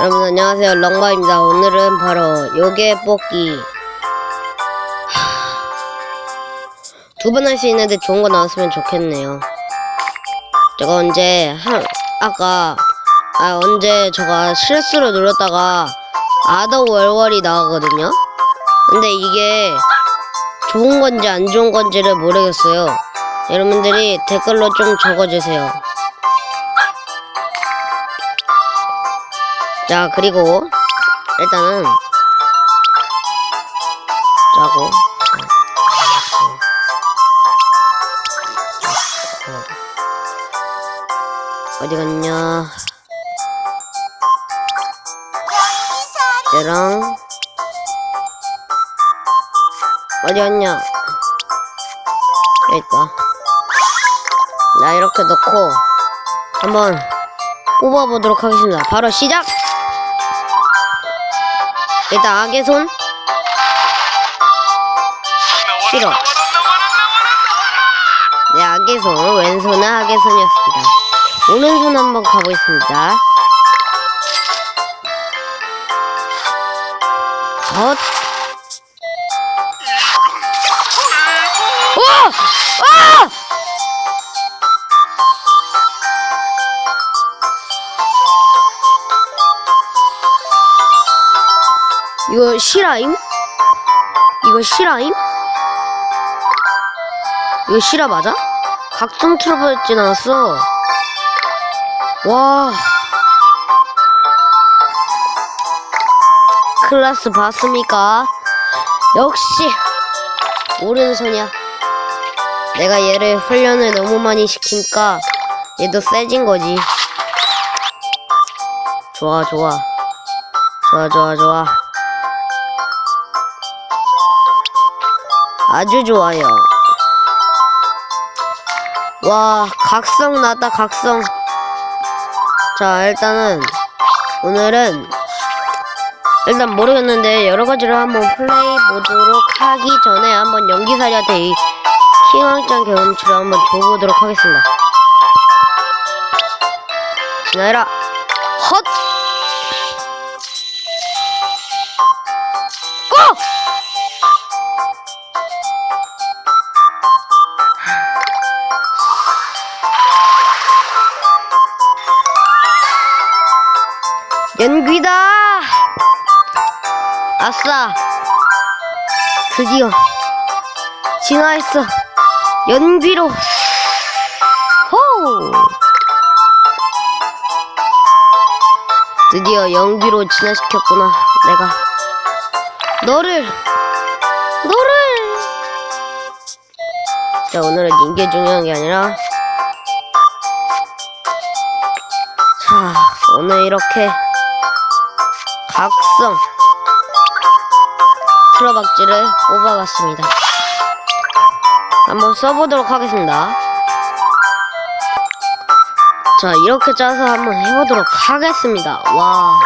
여러분 안녕하세요. 렁바입니다. 오늘은 바로 요괴 뽑기. 두 번 할 수 있는데 좋은 거 나왔으면 좋겠네요. 제가 언제 한 아까 아 언제 제가 실수로 눌렀다가 아더 월월이 나오거든요? 근데 이게 좋은 건지 안 좋은 건지를 모르겠어요. 여러분들이 댓글로 좀 적어주세요 자 그리고 일단은 자고. 어디 갔냐? 얘랑 어디 갔냐? 여기 있다. 자 이렇게 넣고 한번 뽑아보도록 하겠습니다. 바로 시작 일단 악의 손. 싫어. 네 악의 손. 왼손은 악의 손이었습니다. 오른손 한번 가보겠습니다. 헛. 와! 와! 이거 실화임? 이거 실화임? 이거 실화 맞아? 각성 트러블진 않았어. 와. 클라스 봤습니까? 역시 오른손이야. 내가 얘를 훈련을 너무 많이 시키니까 얘도 세진 거지. 좋아, 좋아. 좋아, 좋아, 좋아. 아주 좋아요. 와, 각성 났다, 각성. 자, 일단은, 오늘은, 일단 모르겠는데, 여러 가지를 한번 플레이 보도록 하기 전에 한번 연기사리한테 이 킹왕짱 경험치를 한번 줘보도록 하겠습니다. 지나해라. 헛! 연귀다! 아싸! 드디어 진화했어. 연귀로. 호우! 드디어 연귀로 진화시켰구나. 내가 너를 너를. 자 오늘은 인계 중요한 게 아니라 자 오늘 이렇게 각성 틀어박지를 뽑아봤습니다. 한번 써보도록 하겠습니다. 자, 이렇게 짜서 한번 해보도록 하겠습니다. 와.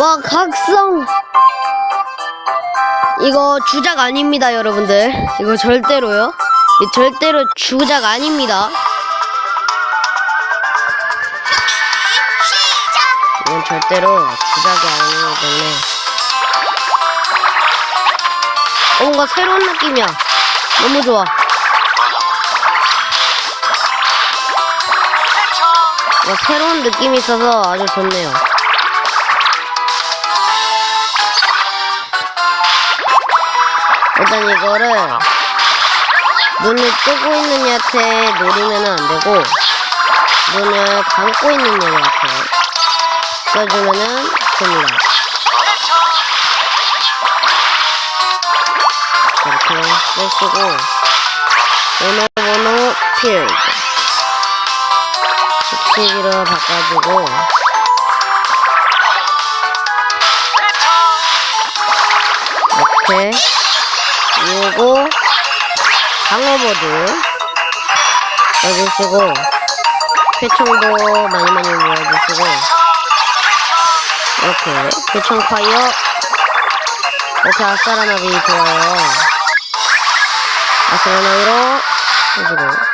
와, 각성! 이거 주작 아닙니다, 여러분들. 이거 절대로요. 이거 절대로 주작 아닙니다. 이건 절대로 주작이 아니기 때문에. 어, 뭔가 새로운 느낌이야. 너무 좋아. 뭔가 새로운 느낌이 있어서 아주 좋네요. 일단 이거를 눈을 뜨고 있는 애한테 노리면 안 되고 눈을 감고 있는 애한테 써주면은 됩니다. 이렇게 쓰시고 오늘번호 필드 식시기로 바꿔주고 이렇게 그리고 방어보드. 넣어주시고 표청도 많이 많이 모아주시고. 이렇게 표청 파이어. 이렇게 아싸라나비 좋아요. 아싸라나비로 스스로.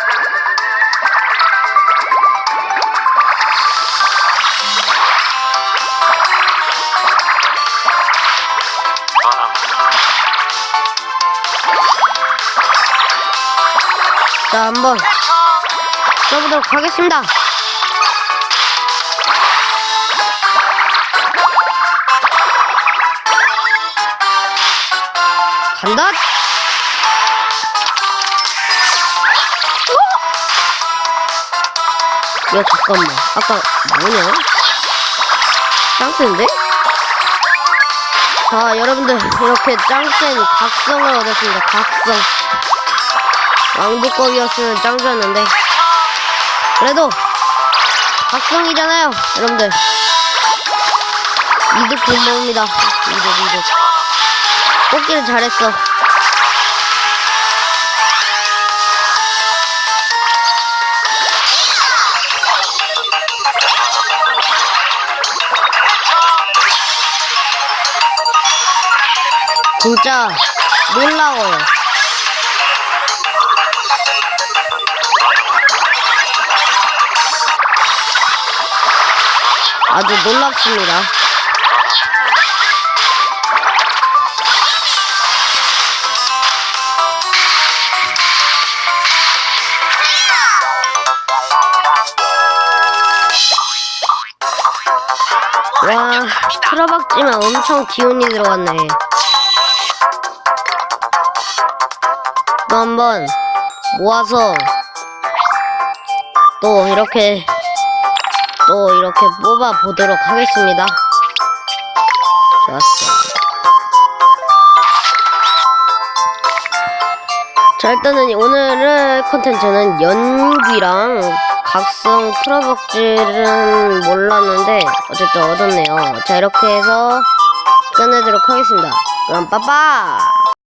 자, 한번 써보도록 하겠습니다. 간다! 야, 잠깐만. 아까 뭐냐? 짱센데? 자, 여러분들, 이렇게 짱센 각성을 얻었습니다. 각성. 왕복거기였으면 짱 좋았는데. 그래도, 각성이잖아요, 여러분들. 이득 본봅니다. 이득, 이득. 뽑기를 잘했어. 진짜 놀라워요. 아주 놀랍습니다. 와, 틀어박지만 엄청 기운이 들어갔네. 또 한번 모아서 또 이렇게 또 이렇게 뽑아 보도록 하겠습니다. 좋았어. 자 일단은 오늘의 컨텐츠는 연기랑 각성 틀어박질은 몰랐는데 어쨌든 얻었네요. 자 이렇게 해서 끝내도록 하겠습니다. 그럼 빠빠!